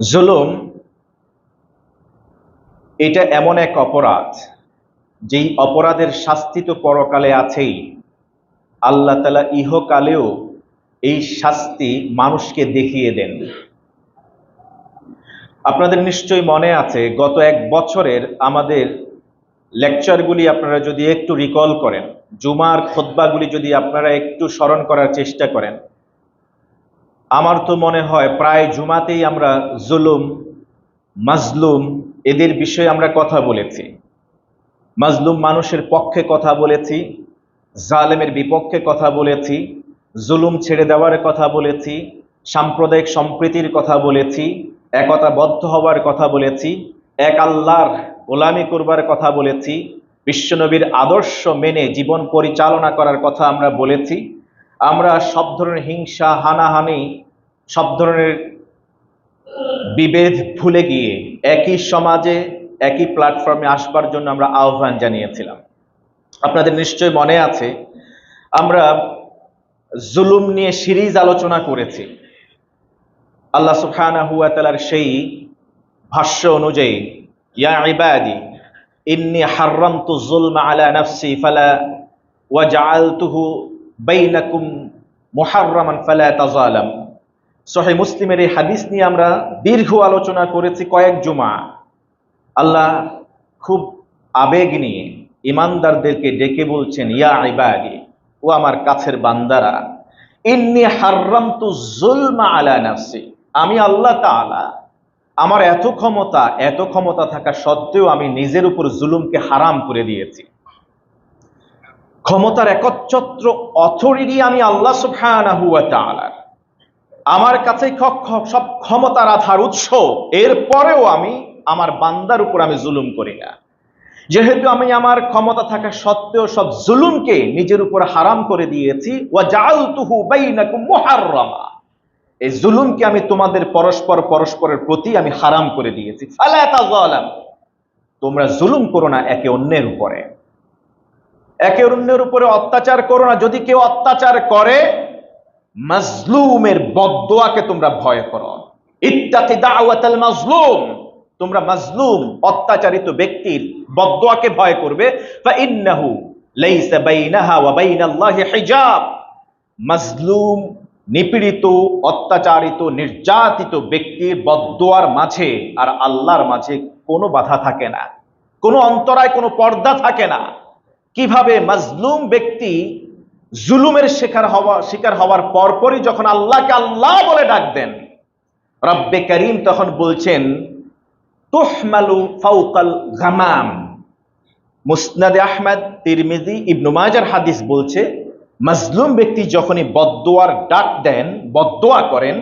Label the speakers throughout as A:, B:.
A: জুলুম এটা এমন এক অপরাধ, যেই অপরাধের শাস্তি তো পরকালে আছেই। আল্লাহ তালা ইহকালেও এই শাস্তি মানুষকে দেখিয়ে দেন। আপনাদের নিশ্চয়ই মনে আছে, গত এক বছরের আমাদের লেকচারগুলি আপনারা যদি একটু রিকল করেন, জুমার খোদ্বাগুলি যদি আপনারা একটু স্মরণ করার চেষ্টা করেন আমার তো মনে হয় প্রায় জুমাতেই আমরা জুলুম, মাজলুম, এদের বিষয়ে আমরা কথা বলেছি। মাজলুম মানুষের পক্ষে কথা বলেছি, জালেমের বিপক্ষে কথা বলেছি, জুলুম ছেড়ে দেওয়ার কথা বলেছি, সাম্প্রদায়িক সম্প্রীতির কথা বলেছি, একতাবদ্ধ হওয়ার কথা বলেছি, এক আল্লাহর গোলামি করবার কথা বলেছি, বিশ্বনবীর আদর্শ মেনে জীবন পরিচালনা করার কথা আমরা বলেছি। আমরা সব ধরনের হিংসা, হানাহানি, সব ধরনের বিভেদ ভুলে গিয়ে একই সমাজে, একই প্ল্যাটফর্মে আসবার জন্য আমরা আহ্বান জানিয়েছিলাম। আপনাদের নিশ্চয় মনে আছে, আমরা জুলুম নিয়ে সিরিজ আলোচনা করেছি। আল্লাহ সুবহানাহু ওয়া তাআলার সেই ভাষ্য অনুযায়ী, ইয়া ইবাদি, ইন্নী হাররামতু যুলমা আলা নাফসি, ফালা ওয়া জাআলতুহু বাইনাকুম মুহাররামান ফালা তাজালাম সহি মুসলিমের এই হাদিস নিয়ে আমরা দীর্ঘ আলোচনা করেছি কয়েক জুমা। আল্লাহ খুব আবেগ নিয়ে ইমানদারদেরকে ডেকে বলছেন, ইয়া ইবাদি, ও আমার কাছের বান্দারা, ইন্নি হাররামতু যুলমা আলা নাফসি। আমি আল্লাহ তাআলা, আমার এত ক্ষমতা এত ক্ষমতা থাকা সত্ত্বেও আমি নিজের উপর জুলুমকে হারাম করে দিয়েছি। ক্ষমতার একচ্ছত্র অথরিটি আমি আল্লাহ সুবহানাহু ওয়া তাআলার। আমার কাছে সব ক্ষমতার আধার উৎস, এরপরেও আমি আমার বান্দার উপর আমি জুলুম করি না। যেহেতু আমি আমার ক্ষমতা থাকা সত্ত্বেও সব জুলুমকে নিজের উপর হারাম করে দিয়েছি এই জুলুমকে আমি তোমাদের পরস্পর পরস্পরের প্রতি আমি হারাম করে দিয়েছি। তোমরা জুলুম করো না একে অন্যের উপরে। একে অন্যের উপরে অত্যাচার করো না। যদি কেউ অত্যাচার করে, মাজলুমের বদদোয়াকে তোমরা ভয় করো। ইত্তাকি দাওয়াতাল মাজলুম। তোমরা মাজলুম, অত্যাচারিত ব্যক্তির বদদোয়াকে ভয় করবে। ফা ইন্নাহু লাইসা বাইনাহা ওয়া বাইনাল্লাহি হিজাব। মাজলুম, নিপীড়িত, অত্যাচারিত, নির্যাতিত ব্যক্তির বদদোয়ার মাঝে আর আল্লাহর মাঝে কোনো বাধা থাকে না। কোনো অন্তরায় কোনো পর্দা থাকে না। কীভাবে মাজলুম ব্যক্তি জুলুমের শিকার হওয়া, শিকার হওয়ার পরপরই যখন আল্লাহকে আল্লাহ বলে ডাক দেন, রব্বে করিম তখন বলছেন, তুহমালু ফাউকাল গামাম। মুসনাদে আহমদ, তিরমিজি, ইবনু মাজার হাদিস বলছে, মাজলুম ব্যক্তি যখনই বদদোয়ার ডাক দেন, বদদোয়া করেন,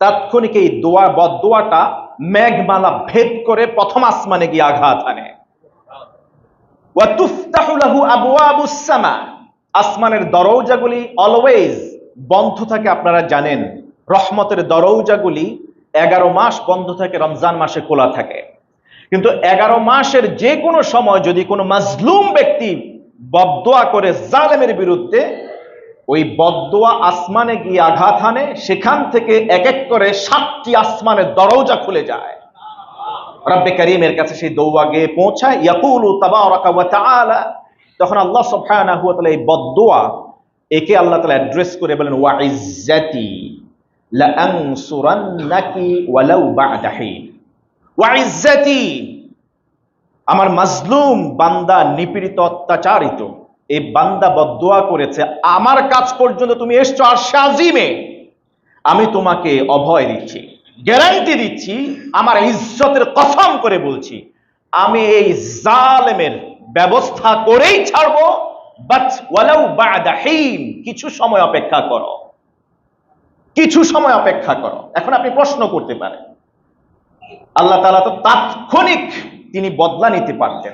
A: তাৎক্ষণিক এই দোয়া, বদদোয়াটা মেঘমালা ভেদ করে প্রথম আসমানে গিয়ে আঘাত আনে ওয়া তুফতাহু লাহু আবওয়াবুস সামা আসমানের দরৌজাগুলি অলওয়েজ বন্ধ থাকে, আপনারা জানেন। রহমতের দরৌজাগুলি এগারো মাস বন্ধ থাকে, রমজান মাসে খোলা থাকে। কিন্তু এগারো মাসের যে কোনো সময় যদি কোনো মাজলুম ব্যক্তি বদোয়া করে জালেমের বিরুদ্ধে, ওই বদোয়া আসমানে গিয়ে আঘাত হানে, সেখান থেকে এক এক করে সাতটি আসমানের দরজা খুলে যায়। রব্বে করিমের কাছে সেই দৌয়া গিয়ে পৌঁছায়, ইয়াকুলু তাআলা। তখন আল্লাহ সুবহানাহু ওয়া তাআলা এই বদদোয়া একে আল্লাহ তাআলা অ্যাড্রেস করে বলেন, ওয়া ইজ্জাতি লা আনসুরান্নাকি ওয়ালাউ বা'দা হিন। ওয়া ইজ্জাতি, আমার মাজলুম বান্দা নিপীড়িত, অত্যাচারিত এই বান্দা বদদোয়া করেছে, আমার কাজ পর্যন্ত তুমি এসছো আর সাজিমে আমি তোমাকে অভয় দিচ্ছি। গ্যারান্টি দিচ্ছি, আমার ইজ্জতের কসম করে বলছি, আমি এই জালেমের ব্যবস্থা করেই ছাড়বো বাট ওয়ালাউ বাদা হিন কিছু সময় অপেক্ষা করো। কিছু সময় অপেক্ষা করো। এখন আপনি প্রশ্ন করতে পারেন। আল্লাহ তাআলা তো তাৎক্ষণিক তিনি বদলা নিতে পারতেন।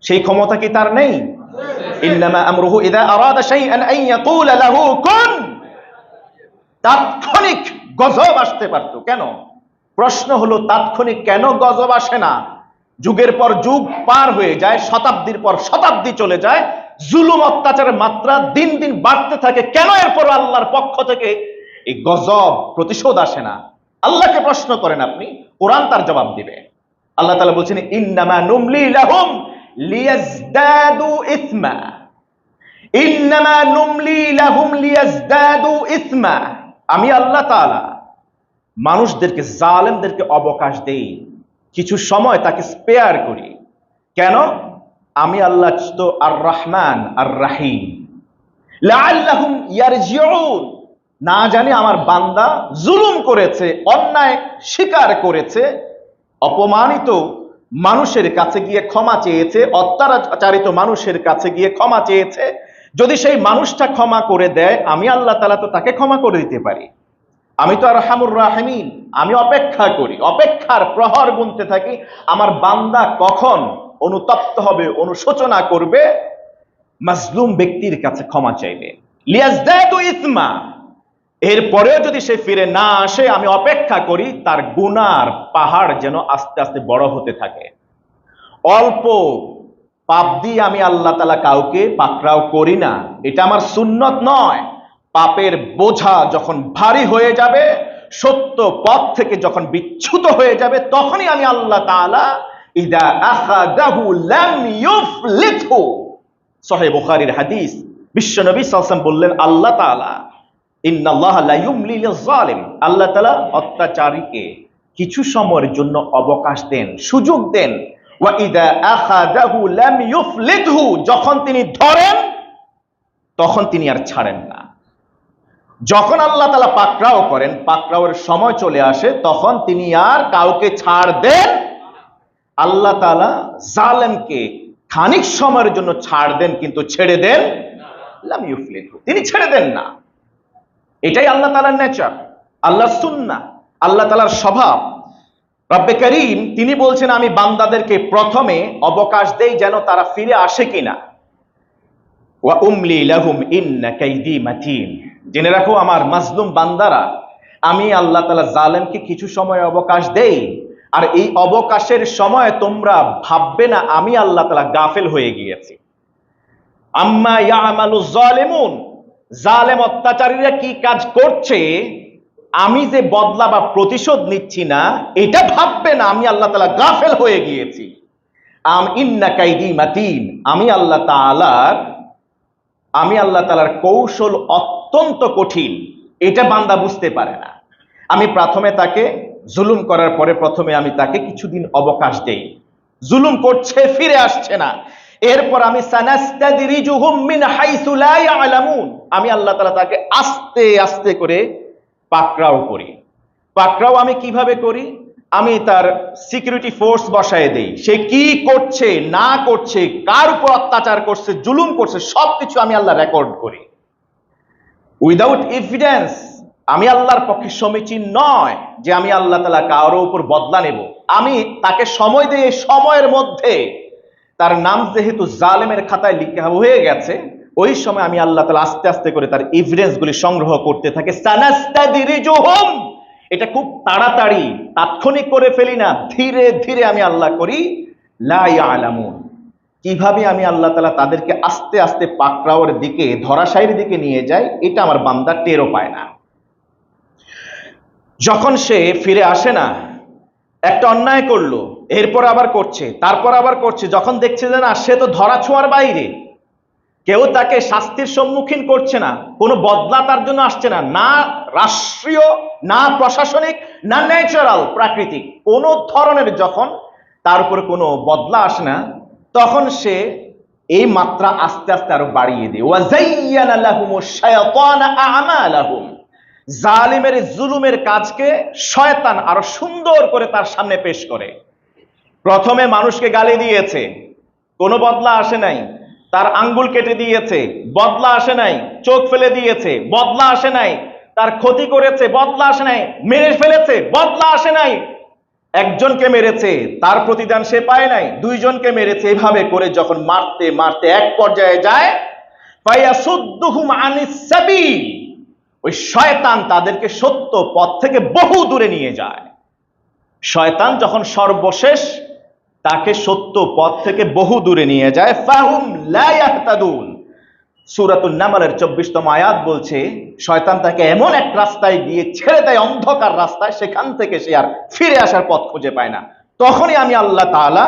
A: সেই ক্ষমতা কি তার নেই? তাৎক্ষণিক গজব আসতে পারতো। কেন? প্রশ্ন হলো, তাৎক্ষণিক কেন গজব আসে না? যুগের পর যুগ পার হয়ে যায়, শতাব্দীর পর শতাব্দী চলে যায়, জুলুম অত্যাচারের মাত্রা দিন দিন বাড়তে থাকে। কেন এরপর আল্লাহর পক্ষ থেকে এই গজব প্রতিশোধ আসে না? আল্লাহকে প্রশ্ন করেন আপনি, কোরআন তার জবাব দিবে। আল্লাহ তালা বলছেন, ইন্নামা নুমলি লাহুম লিয়াজদাদু ইসমা। ইন্নামা নুমলি লাহুম লিয়াজদাদু ইসমা। আমি আল্লাহ তাআলা মানুষদেরকে, জালেমদেরকে অবকাশ দেই। কিছু সময় তাকে স্পেয়ার করি। কেন? আমি আল্লাহ তো আর রহমান আর রাহিম না জানি আমার বান্দা জুলুম করেছে, অন্যায় স্বীকার করেছে, অপমানিত মানুষের কাছে গিয়ে ক্ষমা চেয়েছে, অত্যাচারিত মানুষের কাছে গিয়ে ক্ষমা চেয়েছে যদি সেই মানুষটা ক্ষমা করে দেয়, আমি আল্লাহ তালা তো তাকে ক্ষমা করে দিতে পারি। আমি তো আর হামুর রাহমিন, আমি অপেক্ষা করি, অপেক্ষার প্রহর গুনতে থাকি। আমার বান্দা কখন অনুতপ্ত হবে, অনুশোচনা করবে? মাজলুম ব্যক্তির কাছে ক্ষমা চাইবে। ইসমা। এরপরেও যদি সে ফিরে না আসে, আমি অপেক্ষা করি, তার গুনার পাহাড় যেন আস্তে আস্তে বড় হতে থাকে। অল্প পাপ দিয়ে আমি আল্লাহ তালা কাউকে পাকড়াও করি না। এটা আমার সুন্নত নয়। পাপের বোঝা যখন ভারী হয়ে যাবে, সত্য পথ থেকে যখন বিচ্যুত হয়ে যাবে, তখনই আমি আল্লাহ তাআলা ইদা আখাদাহু লাম ইউফলিথু সহে বুখারীর হাদিস বিশ্বনবী সাল্লাল্লাহু বললেন, আল্লাহ তাআলা ইন্নাল্লাহ লা ইউমলি লিয-যালিম আল্লাহ তাআলা অত্যাচারীকে কিছু সময়ের জন্য অবকাশ দেন, সুযোগ দেন। যখন তিনি ধরেন, তখন তিনি আর ছাড়েন না। যখন আল্লাহ তালা পাকড়াও করেন, পাকড়াওয়ের সময় চলে আসে, তখন তিনি আর কাউকে ছাড় দেন, আল্লাহ তালা জালেমকে খানিক সময়ের জন্য ছাড় দেন, কিন্তু ছেড়ে দেন। তিনি ছেড়ে দেন না। এটাই আল্লাহ তালার নেচার আল্লাহ সুন্না আল্লাহ তালার স্বভাব। রব্বে করিম, তিনি বলছেন, আমি বান্দাদেরকে প্রথমে অবকাশ দেই যেন তারা ফিরে আসে কিনা। ওয়া উমলি লাহুম ইন্না কাইদি মাতিন। জেনে রাখো, আমার মাজলুম বান্দারা, আমি আল্লাহ তাআলা জালেমকে কিছু সময় অবকাশ দেই, আর এই অবকাশের সময় তোমরা ভাববে না, আমি আল্লাহ তাআলা গাফেল হয়ে গিয়েছি। আম্মা ইয়ামালু জালিমুন, জালেম অত্যাচারীরা কি কাজ করছে? আমি যে বদলা বা প্রতিশোধ নিচ্ছি না, এটা ভাববে না আমি আল্লাহ তাআলা গাফেল হয়ে গিয়েছি। আম ইন্না কাইদি মাতিন, আমি আল্লাহ তাআলার, আমি আল্লাহ তালার কৌশল অত্যন্ত কঠিন, এটা বান্দা বুঝতে পারে না। আমি প্রথমে তাকে জুলুম করার পরে প্রথমে আমি তাকে কিছুদিন অবকাশ দেই। জুলুম করছে, ফিরে আসছে না। এরপর আমি আমি আল্লাহ তালা তাকে আস্তে আস্তে করে পাকড়াও করি। পাকড়াও আমি কীভাবে করি? আমি তার সিকিউরিটি ফোর্স বসায় দেই। সে কি করছে, না করছে, কার উপর অত্যাচার করছে, জুলুম করছে, সবকিছু আমি আল্লাহ রেকর্ড করি। উইদাউট এভিডেন্স আমি আল্লাহর পক্ষে সমীচীন নয় যে আমি আল্লাহ তালা কারও উপর বদলা নেব। আমি তাকে সময় দিয়ে সময়ের মধ্যে তার নাম যেহেতু জালেমের খাতায় লিখা হয়ে গেছে ওই সময় আমি আল্লাহ তালা আস্তে আস্তে করে তার এভিডেন্স গুলি সংগ্রহ করতে থাকে এটা খুব তাড়াতাড়ি, তাৎক্ষণিক করে ফেলি না, ধীরে ধীরে আমি আল্লাহ করি, লা ইয়ালামুন। কীভাবে আমি আল্লাহ তালা তাদেরকে আস্তে আস্তে পাকড়াওয়ের দিকে, ধরাশায়ীর দিকে নিয়ে যাই, এটা আমার বান্দা টেরও পায় না। যখন সে ফিরে আসে না, একটা অন্যায় করল, এরপর আবার করছে, তারপর আবার করছে, যখন দেখছে যে না, সে তো ধরা ছোঁয়ার বাইরে। কেউ তাকে শাস্তির সম্মুখীন করছে না, কোনো বদলা তার জন্য আসছে না না রাষ্ট্রীয়, না প্রশাসনিক, না ন্যাচারাল প্রাকৃতিক, কোনো ধরনের যখন তার উপরে কোনো বদলা আসে না, তখন সে এই মাত্রা আস্তে আস্তে আরও বাড়িয়ে দেয়। জালিমের জুলুমের কাজকে শয়তান আরও সুন্দর করে তার সামনে পেশ করে। প্রথমে মানুষকে গালি দিয়েছে, কোনো বদলা আসে নাই। তার আঙ্গুল কেটে দিয়েছে, বদলা আসে নাই, চোখ ফেলে দিয়েছে, বদলা আসে নাই, তার ক্ষতি করেছে, বদলা আসে নাই, মেরে ফেলেছে, বদলা আসে নাই। একজনকে মেরেছে, তার প্রতিদান সে পায় নাই, দুইজনকে মেরেছে, এভাবে করে যখন মারতে মারতে এক পর্যায়ে যায় ওই শয়তান তাদেরকে সত্য পথ থেকে বহু দূরে নিয়ে যায়। শয়তান যখন সর্বশেষ তাকে সত্য পথ থেকে বহু দূরে নিয়ে যায়। ফাহুম লা ইয়াহতাদুন। সুরাতুল নামালের চব্বিশতম আয়াত বলছে, শয়তান তাকে এমন এক রাস্তায় গিয়ে ছেড়ে দেয়, অন্ধকার রাস্তায়, সেখান থেকে সে আর ফিরে আসার পথ খুঁজে পায় না। তখনই আমি আল্লাহ তাআলা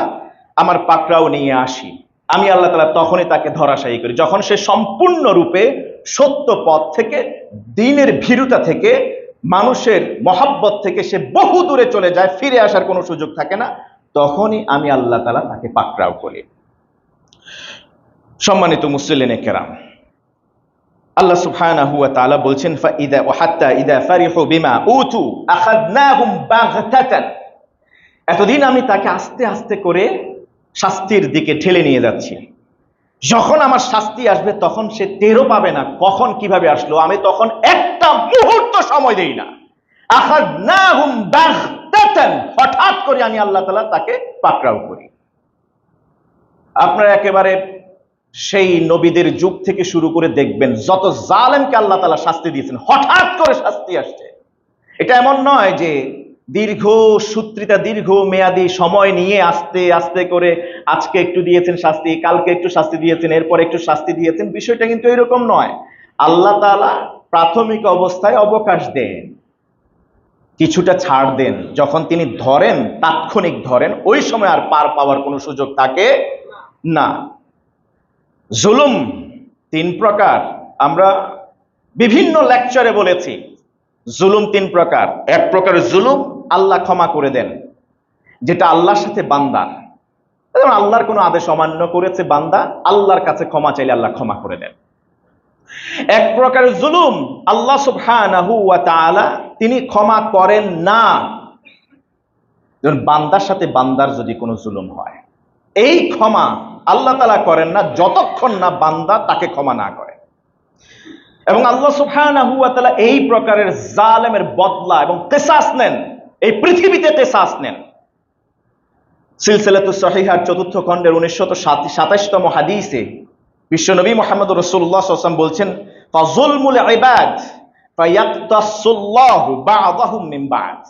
A: আমার পাকড়াও নিয়ে আসি। আমি আল্লাহ তাআলা তখনই তাকে ধরাশায়ী করি। যখন সে সম্পূর্ণরূপে সত্য পথ থেকে, দিনের ভীরুতা থেকে, মানুষের মহাব্বত থেকে সে বহু দূরে চলে যায়, ফিরে আসার কোনো সুযোগ থাকে না। তখনই আমি আল্লাহ তাআলা তাকে পাকড়াও করি। সম্মানিত মুসলিনে কেরাম, আল্লাহ সুবহানাহু ওয়া তাআলা বলছেন এতদিন আমি তাকে আস্তে আস্তে করে শাস্তির দিকে ঠেলে নিয়ে যাচ্ছি। যখন আমার শাস্তি আসবে, তখন সে টেরও পাবে না, কখন কীভাবে আসলো, আমি তখন একটা মুহূর্ত সময় দেই না। আখাযনাহুম বাগতাতান। হঠাৎ করে আমি আল্লাহ তাআলা তাকে পাকড়াও করি। আপনারা একেবারে সেই নবীদের যুগ থেকে শুরু করে দেখবেন, যত জালেমকে আল্লাহ তালা শাস্তি দিয়েছেন, হঠাৎ করে শাস্তি আসছে। এটা এমন নয় যে দীর্ঘ সূত্রিতা, দীর্ঘ মেয়াদি সময় নিয়ে আস্তে আস্তে করে আজকে একটু দিয়েছেন শাস্তি, কালকে একটু শাস্তি দিয়েছেন, এরপর একটু শাস্তি দিয়েছেন, বিষয়টা কিন্তু এরকম নয়। আল্লাহ তাআলা প্রাথমিক অবস্থায় অবকাশ দেন। কিছুটা ছাড় দেন। যখন তিনি ধরেন, তাৎক্ষণিক ধরেন, ওই সময় আর পার পাওয়ার কোনো সুযোগ থাকে না। জুলুম তিন প্রকার। আমরা বিভিন্ন লেকচারে বলেছি, জুলুম তিন প্রকার। এক প্রকার জুলুম, আল্লাহ ক্ষমা করে দেন, যেটা আল্লাহর সাথে বান্দার আল্লাহর কোনো আদেশ অমান্য করেছে বান্দা, আল্লাহর কাছে ক্ষমা চাইলে আল্লাহ ক্ষমা করে দেন। এক প্রকার জুলুম আল্লাহ সুবহানাহু ওয়া তিনি ক্ষমা করেন না। বান্দার সাথে বান্দার যদি কোনো জুলুম হয়, এই ক্ষমা আল্লাহ তালা করেন না যতক্ষণ না বান্দা তাকে ক্ষমা না করে। এবং আল্লাহ সুবহানাহু ওয়া তাআলা এই প্রকারের জালেমের বদলা এবং কেসাস নেন, এই পৃথিবীতে কেসাস নেন। সিলসিলাতু সহিহার চতুর্থ খণ্ডের উনিশশত সাতাশতম হাদিসে বিশ্বনবী মোহাম্মদ রসুল্লাহ সাল্লাম বলছেন ফাজুলমুল ইবাদ ফায়াক্তাসুল্লাহু বা'দাহুম মিন বা'দ।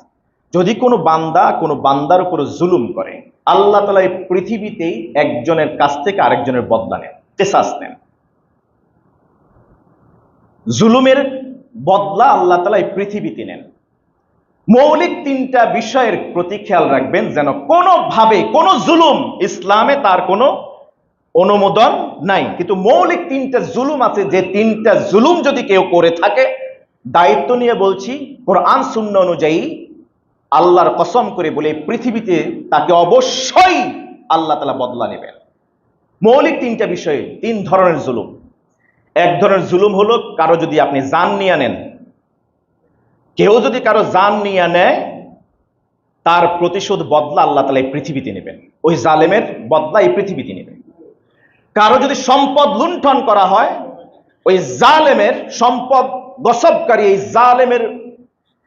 A: যদি কোনো বান্দা কোনো বান্দার উপর জুলুম করে, আল্লাহ তালা এই পৃথিবীতেই একজনের কাছ থেকে আরেকজনের বদলা নেন, কেসাস নেন। জুলুমের বদলা আল্লাহ তালা এই পৃথিবীতে নেন। মৌলিক তিনটা বিষয়ের প্রতি খেয়াল রাখবেন যেন কোনোভাবে কোনো জুলুম ইসলামে তার কোনো অনুমোদন নাই। কিন্তু মৌলিক তিনটা জুলুম আছে, যে তিনটা জুলুম যদি কেউ করে থাকে, দায়িত্ব নিয়ে বলছি, কোরআন শূন্য অনুযায়ী আল্লাহর কসম করে বলে পৃথিবীতে তাকে অবশ্যই আল্লাহ তালা বদলা নেবেন। মৌলিক তিনটা বিষয়ে তিন ধরনের জুলুম। এক ধরনের জুলুম হলো কারও যদি আপনি জান নিয়ে নেন কেউ যদি কারও জান নিয়ে নেয়, তার প্রতিশোধ বদলা আল্লাহ তালা এই পৃথিবীতে নেবেন। ওই জালেমের বদলা এই পৃথিবীতে নেবেন। কারও যদি সম্পদ লুণ্ঠন করা হয়, ওই জালেমের সম্পদ গসবকারী এই জালেমের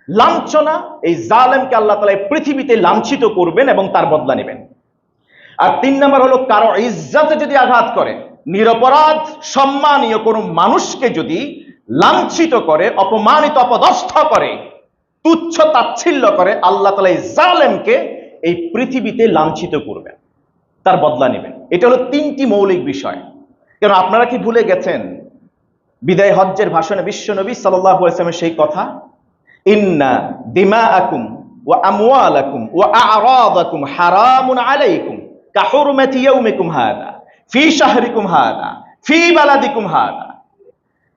A: লাঞ্ছনা, এই জালেমকে আল্লাহ তালা পৃথিবীতে লাঞ্ছিত করবেন এবং তার বদলা নেবেন। আর তিন নম্বর হলো, কারও ইজ্জাতে যদি আঘাত করে, নিরপরাধ, সম্মানীয় কোনো মানুষকে যদি লাঞ্ছিত করে, অপমানিত, অপদস্থ করে, তুচ্ছ তাচ্ছিল্য করে, আল্লাহ তালা এই জালেমকে এই পৃথিবীতে লাঞ্ছিত করবেন। তার বদলা নেবেন। এটা হলো তিনটি মৌলিক বিষয়। কেন আপনারা কি ভুলে গেছেন? বিদায় হজ্জের ভাষণে বিশ্বনবী সাল্লাহ ইসলামের সেই কথা? ইন্না ওয়া আমওয়ালাকুম ওয়া আ'রাদাকুম হারামুন আলাইকুম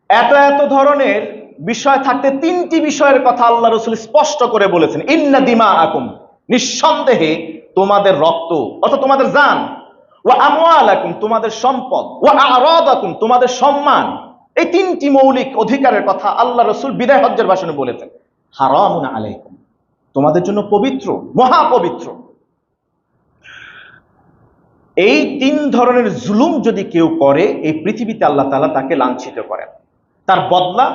A: এত এত ধরনের বিষয় থাকতে তিনটি বিষয়ের কথা আল্লাহ রসুল স্পষ্ট করে বলেছেন। ইন্না দিমা আকুম নিঃসন্দেহে তোমাদের রক্ত, অর্থাৎ তোমাদের জান। ও আমওয়াল আকুম তোমাদের সম্পদ। ও আরদ আকুম তোমাদের সম্মান। এই তিনটি মৌলিক অধিকারের কথা আল্লাহ রসুল বিদায় হজ্জের ভাষণে বলেছেন। হারামুন আলাইকুম, তোমাদের জন্য পবিত্র, মহাপবিত্র। এই তিন ধরনের জুলুম যদি কেউ করে, এই পৃথিবীতে আল্লাহ তালা তাকে লাঞ্ছিত করেন। তার বদলা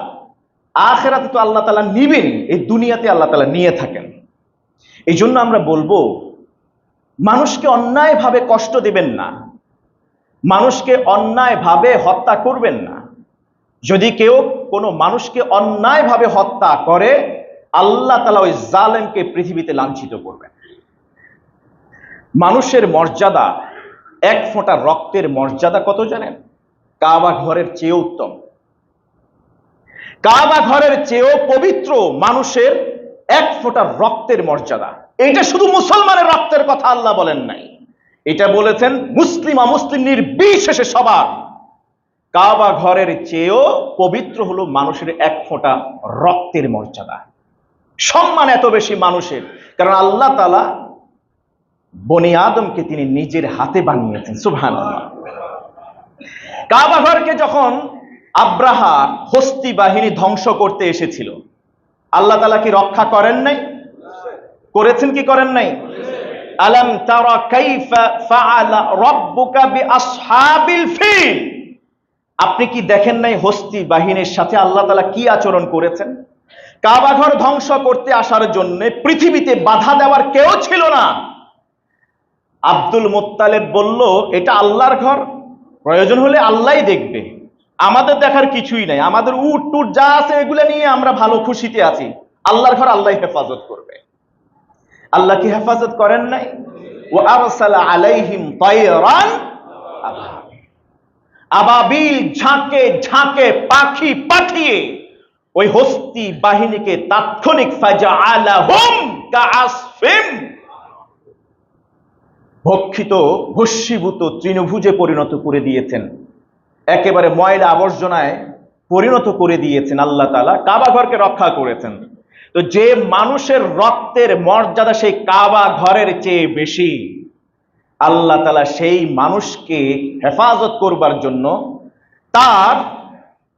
A: আখেরাতে তো আল্লাহ তালা নিবেন এই দুনিয়াতে আল্লাহ তালা নিয়ে থাকেন। এই জন্য আমরা বলব মানুষকে অন্যায়ভাবে কষ্ট দিবেন না। মানুষকে অন্যায়ভাবে হত্যা করবেন না। যদি কেউ কোনো মানুষকে অন্যায়ভাবে হত্যা করে, আল্লাহ তালা ওই জালেমকে পৃথিবীতে লাঞ্ছিত করবেন। মানুষের মর্যাদা, এক ফোঁটা রক্তের মর্যাদা কত জানেন? কাবা ঘরের চেয়ে উত্তম। কাবা ঘরের চেয়েও পবিত্র মানুষের এক ফোঁটা রক্তের মর্যাদা। এটা শুধু মুসলমানের রক্তের কথা আল্লাহ বলেন নাই। এটা বলেছেন মুসলিম অমুসলিম নির্বিশেষে সবার। কাবা ঘরের চেয়েও পবিত্র হলো মানুষের এক ফোঁটা রক্তের মর্যাদা। সম্মান এত বেশি মানুষের, কারণ আল্লাহ তালা বনি আদমকে তিনি নিজের হাতে বানিয়েছেন সুভান কাবা ঘরকে যখন আব্রাহা হস্তি বাহিনী ধ্বংস করতে এসেছিল, আল্লাহ তালা কি রক্ষা করেন নাই? করেছেন কি করেন নাই? আলম তারা কাইফা ফাআলা বিআসহাবিল ফিল। আপনি কি দেখেন নাই হস্তি বাহিনীর সাথে আল্লাহ তাআলা কি আচরণ করেছেন? কাবাঘর ধ্বংস করতে আসার জন্য পৃথিবীতে বাধা দেওয়ার কেউ ছিল না। আব্দুল মোত্তালেব বলল, এটা আল্লাহর ঘর, প্রয়োজন হলে আল্লাহই দেখবে। আমাদের দেখার কিছুই নাই। আমাদের উট টুট যা আছে এগুলো নিয়ে আমরা ভালো খুশিতে আছি। আল্লাহর ঘর আল্লাহ হেফাজত করবে। আল্লাহ কি হেফাজত করেন নাই? ও আরসালা আলাইহিম তায়রান আবাবিল। ঝাঁকে ঝাঁকে পাখি পাঠিয়ে ওই হস্তি বাহিনীকে তাৎক্ষণিক ফাজা আলাহুম কাআসফিম। ভক্ষিত ভস্মীভূত তৃণভুজে পরিণত করে দিয়েছেন। একেবারে ময়লা আবর্জনায় পরিণত করে দিয়েছেন আল্লাহ তালা কাবা ঘরকে রক্ষা করেছেন। তো যে মানুষের রক্তের মর্যাদা সেই কাবা ঘরের চেয়ে বেশি, আল্লাহ তালা সেই মানুষকে হেফাজত করবার জন্য, তার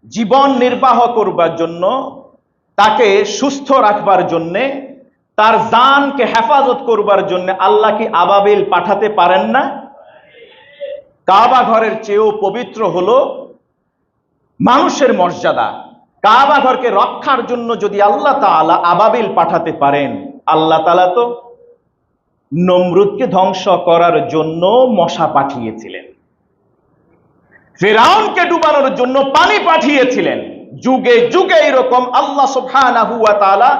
A: জীবন নির্বাহ করবার জন্য, তাকে সুস্থ রাখবার জন্যে, তার জানকে হেফাজত করবার জন্য আল্লাহ কি আবাবিল পাঠাতে পারেন না? কাবা ঘরের চেয়েও পবিত্র হলো মানুষের মর্যাদা। কাবা ঘরকে রক্ষার জন্য যদি আল্লাহ তাআলা আবাবিল পাঠাতে পারেন, আল্লাহ তালা তো নমরুদকে ধ্বংস করার জন্য মশা পাঠিয়েছিলেন। ফেরাউনকে ডুবানোর জন্য পানি পাঠিয়েছিলেন। যুগে যুগে এরকম আল্লাহ সুবহানাহু ওয়া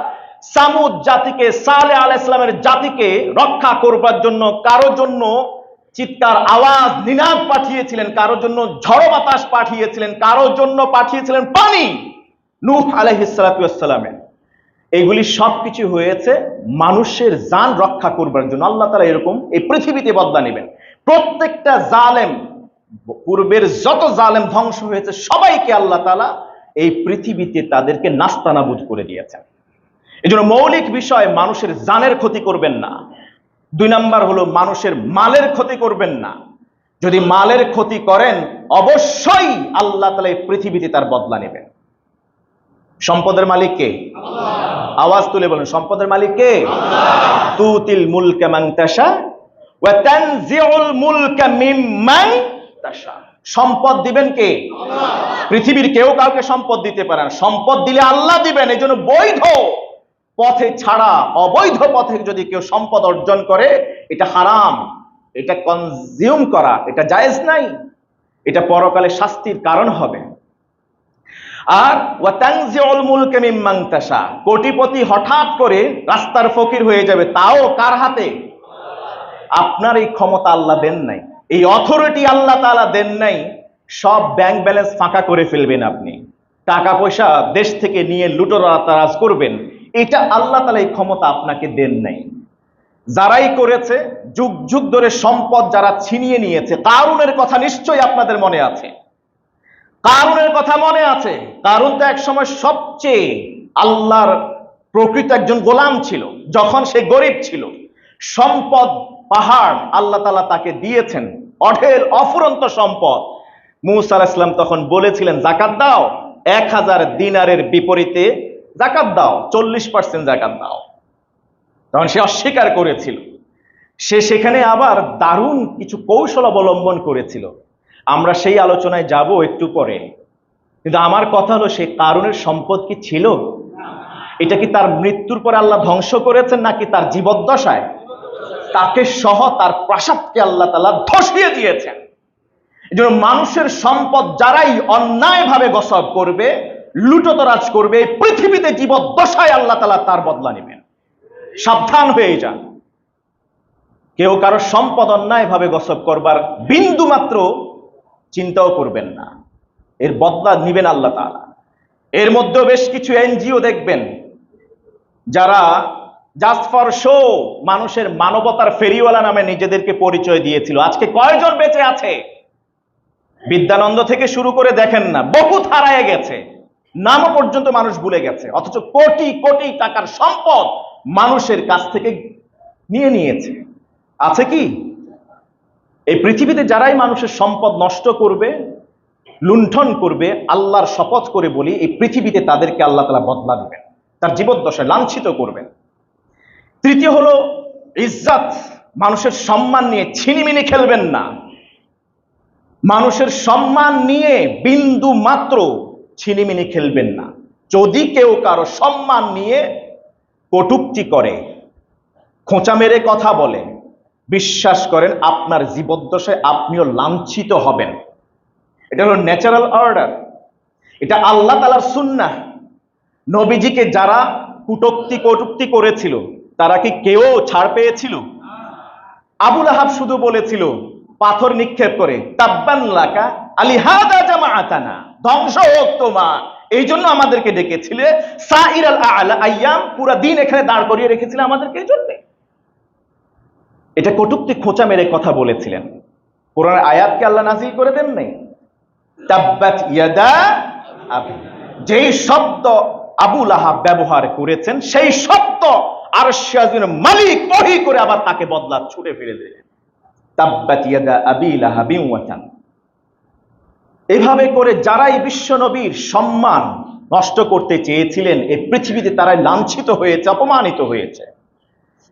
A: সামুদ জাতিকে সালে আলাইহিস সালামের জাতিকে রক্ষা করবার জন্য কারও জন্য চিৎকার, আওয়াজ, নিনাদ পাঠিয়েছিলেন, কারও জন্য ঝড় বাতাস পাঠিয়েছিলেন, কারও জন্য পাঠিয়েছিলেন পানি। নূহ আলাইহিস সালাতু ওয়াস সালামের এগুলি সবকিছু হয়েছে মানুষের জান রক্ষা করবার জন্য। আল্লাহ তালা এরকম এই পৃথিবীতে বদলা নেবেন। প্রত্যেকটা জালেম, পূর্বের যত জালেম ধ্বংস হয়েছে, সবাইকে আল্লাহ তালা এই পৃথিবীতে তাদেরকে নাস্তানাবুদ করে দিয়েছেন। এই জন্য মৌলিক বিষয়, মানুষের জানের ক্ষতি করবেন না। দুই নাম্বার হলো মানুষের মালের ক্ষতি করবেন না। যদি মালের ক্ষতি করেন, অবশ্যই আল্লাহ তালা এই পৃথিবীতে তার বদলা নেবেন। সম্পদের মালিক কে? আওয়াজ তুলে বলুন সম্পদের মালিক কে? তুতিল মুলকা মান তাশা ওয়া তানজিউল মুলকা মিম্মান তাশা। সম্পদ দিবেন কে? পৃথিবীর কেউ কাউকে সম্পদ দিতে পারে না। সম্পদ দিলে আল্লাহ দিবেন এই জন্য বৈধ পথে ছাড়া অবৈধ পথে যদি কেউ সম্পদ অর্জন করে এটা হারাম। এটা কনজিউম করা এটা জায়েজ নাই। এটা পরকালে শাস্তির কারণ হবে। আর ওয়াতাংজিউল কোটিপতি হঠাৎ করে রাস্তার ফকির হয়ে যাবে, তাও কার হাতে? আপনার এই ক্ষমতা আল্লাহ দেন নাই, এই অথরিটি আল্লাহ তাআলা দেন নাই, সব ব্যাংক ব্যালেন্স ফাঁকা করে ফেলবেন আপনি। টাকা পয়সা দেশ থেকে নিয়ে লুটোরাজ করবেন, এটা আল্লাহ তালা এই ক্ষমতা আপনাকে দেন নাই। যারাই করেছে, যুগ যুগ ধরে সম্পদ যারা ছিনিয়ে নিয়েছে, কারুনের কথা নিশ্চয়ই আপনাদের মনে আছে। কারুনের কথা মনে আছে। কারুন তো একসময় সবচেয়ে আল্লাহর প্রকৃত একজন গোলাম ছিল, যখন সে গরিব ছিল। সম্পদ, পাহাড় আল্লাহ তালা তাকে দিয়েছেন, অঢেল অফুরন্ত সম্পদ। মুসা আলাইহিস সালাম তখন বলেছিলেন, জাকাত দাও, এক হাজার দিনারের বিপরীতে জাকাত দাও, চল্লিশ পার্সেন্ট জাকাত দাও। তখন সে অস্বীকার করেছিল। সে সেখানে আবার দারুণ কিছু কৌশল অবলম্বন করেছিল। আমরা সেই আলোচনায় যাব একটু পরে। কিন্তু আমার কথা হলো, সেই কারণের সম্পদ কি ছিল? এটা কি তার মৃত্যুর পরে আল্লাহ ধ্বংস করেছেন, নাকি তার জীবদ্দশায়? তাকে সহ তার প্রাসাদকে আল্লাহ তালা ধসিয়ে দিয়েছেন। এই জন্য মানুষের সম্পদ যারাই অন্যায়ভাবে গসব করবে, লুটতরাজ করবে পৃথিবীতে জীবদ্দশায় আল্লাহ তালা তার বদলা নেবেন। সাবধান হয়ে যান। কেউ কারও সম্পদ অন্যায়ভাবে গসব করবার বিন্দু মাত্র চিন্তাও করবেন না। এর বদলা নিবেন আল্লাহ তাআলা। এর মধ্যেও বেশ কিছু এনজিও দেখবেন, যারা জাস্ট ফর শো মানুষের মানবতার ফেরিওয়ালা নামে নিজেদেরকে পরিচয় দিয়েছিল। আজকে কয়জন বেঁচে আছে? বিদ্যানন্দ থেকে শুরু করে দেখেন না, বহুত হারায় গেছে। নামও পর্যন্ত মানুষ ভুলে গেছে, অথচ কোটি কোটি টাকার সম্পদ মানুষের কাছ থেকে নিয়ে নিয়েছে। আছে কি? এই পৃথিবীতে যারাই মানুষের সম্পদ নষ্ট করবে, লুণ্ঠন করবে, আল্লাহর শপথ করে বলি, এই পৃথিবীতে তাদেরকে আল্লাহ তালা বদলা দিবেন, তার জীবদ্দশায় লাঞ্ছিত করবেন। তৃতীয় হলো, ইজ্জাত। মানুষের সম্মান নিয়ে ছিনিমিনি খেলবেন না। মানুষের সম্মান নিয়ে বিন্দু মাত্র ছিনিমিনি খেলবেন না। যদি কেউ কারও সম্মান নিয়ে কটুক্তি করে, খোঁচা মেরে কথা বলে বিশ্বাস করেন আপনার জীবদ্দশায় আপনিও লাঞ্ছিত হবেন। এটা হলো ন্যাচারাল অর্ডার এটা আল্লাহ তালার সুন্না নবীজিকে যারা কুটক্তি কটুক্তি করেছিল, তারা কি কেউ ছাড় পেয়েছিল? আবুল আহাব শুধু বলেছিল, পাথর নিক্ষেপ করে, তাব্বান আলিহাদা জামাআতানা, ধ্বংস হোক তোমার। এই জন্য আমাদেরকে ডেকেছিলে সাইর আল আইয়াম পুরা দিন এখানে দাঁড় করিয়ে রেখেছিল আমাদেরকে এই জন্যে। এটা কটুক্তি খোঁচা মেরে কথা বলেছিলেন। কোরআনের আয়াতকে আল্লাহ নাজিল করে দেন নাই। তাব্বাত ইয়াদা যেই শব্দ আবুল আহাব ব্যবহার করেছেন, সেই শব্দ আর মালিক ওহি করে আবার তাকে বদলা ছুটে ফিরে দিলেন। তাব্বাত ইয়াদা আবি লাহাবিন ওয়াতান। এভাবে করে যারাই বিশ্ব নবীর সম্মান নষ্ট করতে চেয়েছিলেন এই পৃথিবীতে তারাই লাঞ্ছিত হয়েছে, অপমানিত হয়েছে।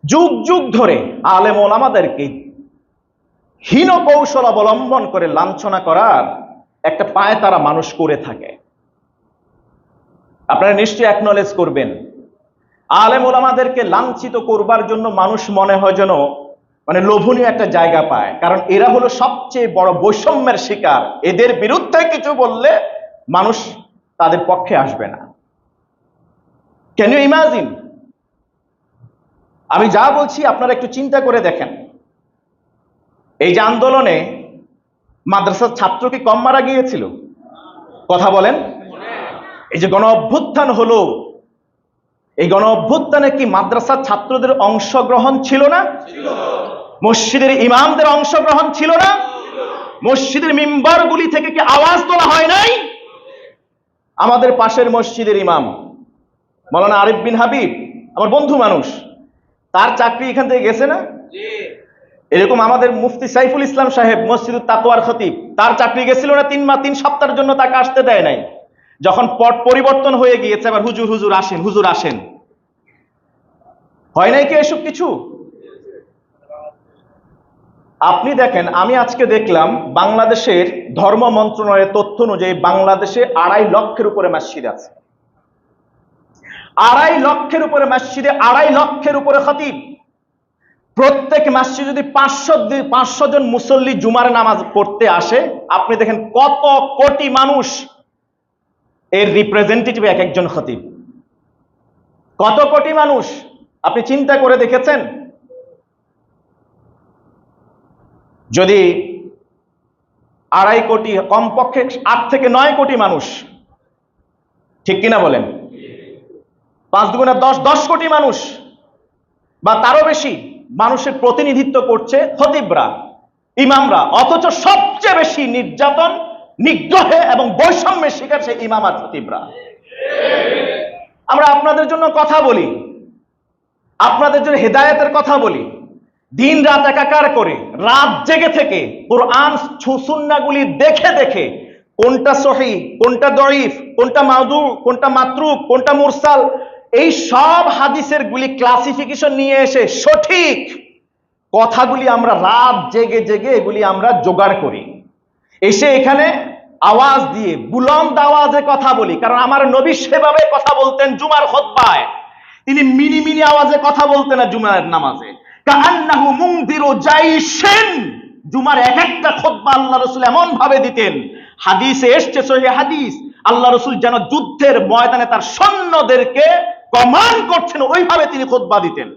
A: যুগ যুগ ধরে আলেম ওলামাদেরকে হীন কৌশল অবলম্বন করে লাঞ্ছনা করার একটা পায়ে তারা মানুষ করে থাকে। আপনারা নিশ্চয়ই অ্যাকনলেজ করবেন আলেম ওলামাদেরকে লাঞ্ছিত করবার জন্য মানুষ মনে হয় যেন মানে লোভনীয় একটা জায়গা পায়। কারণ এরা হলো সবচেয়ে বড় বৈষম্যের শিকার। এদের বিরুদ্ধে কিছু বললে মানুষ তাদের পক্ষে আসবে না। ক্যান ইউ ইমাজিন আমি যা বলছি আপনারা একটু চিন্তা করে দেখেন। এই যে আন্দোলনে মাদ্রাসার ছাত্র কি কম মারা গিয়েছিল? কথা বলেন। এই যে গণ অভ্যুত্থান হলো, এই গণ অভ্যুত্থানে কি মাদ্রাসার ছাত্রদের অংশগ্রহণ ছিল না? মসজিদের ইমামদের অংশগ্রহণ ছিল না? মসজিদের মিম্বারগুলি থেকে কি আওয়াজ তোলা হয় নাই? আমাদের পাশের মসজিদের ইমাম, মৌলানা আরিফ বিন হাবিব, আমার বন্ধু মানুষ তার চাকরি এখান থেকে গেছে না? এরকম আমাদের মুফতি সাইফুল ইসলাম সাহেব মসজিদ তাকওয়ার খতিব তার চাকরি গেছিল না তিন মাস তিন সপ্তাহের জন্য তাকে আসতে দেয় নাই। যখন পট পরিবর্তন হয়ে গিয়েছে আবার হুজুর হুজুর আসেন হুজুর আসেন। হয় নাই কি এসব কিছু? আপনি দেখেন আমি আজকে দেখলাম বাংলাদেশের ধর্ম মন্ত্রণালয়ের তথ্য অনুযায়ী বাংলাদেশে আড়াই লক্ষের উপরে মসজিদ আছে। আড়াই লক্ষের উপরে মসজিদে, আড়াই লক্ষের উপরে খতিব। প্রত্যেক মাসে যদি পাঁচশো পাঁচশো জন মুসল্লি জুমার নামাজ পড়তে আসে, আপনি দেখেন কত কোটি মানুষ এর রিপ্রেজেন্টেটিভ এক একজন খতিব। কত কোটি মানুষ, আপনি চিন্তা করে দেখেছেন? যদি আড়াই কোটি, কমপক্ষে আট থেকে নয় কোটি মানুষ, ঠিক কিনা বলেন? পাঁচ দুগুণে দশ দশ কোটি মানুষ। বা তারও বেশি মানুষের প্রতিনিধিত্ব করছে খতিবরা, ইমামরা। অথচ সবচেয়ে বেশি নির্যাতন নিগ্রহে এবং বৈষম্যের শিকার সেই ইমাম আর খতিবরা। আমরা আপনাদের জন্য কথা বলি, আপনাদের জন্য হেদায়েতের কথা বলি। দিন রাত একাকার করে, রাত জেগে থেকে কোরআন সুন্নাগুলি দেখে দেখে কোনটা সহি, কোনটা দরিফ কোনটা মাদু, কোনটা মাতরুক, কোনটা মুরসাল এই সব হাদিসের গুলি ক্লাসিফিকেশন নিয়ে এসে সঠিক কথাগুলি আমরা রাত জেগে জেগে এগুলি আমরা জোগাড় করি। এসে এখানে আওয়াজ দিয়ে, বুলন্দ আওয়াজে কথা বলি। কারণ আমার নবী সেভাবে কথা বলতেন জুমার খোদ্বায়। তিনি মিনি মিনি আওয়াজে কথা বলতেন না জুমার নামাজে। জাইশেন। জুমার এক একটা খোদ্বা আল্লাহ রসুল এমন ভাবে দিতেন। হাদিসে এসছে সহি হাদিস। আল্লাহ রসুল যেন যুদ্ধের ময়দানে তার সৈন্যদেরকে কমান্ড করছেন ওইভাবে তিনি খোদবা দিতেন।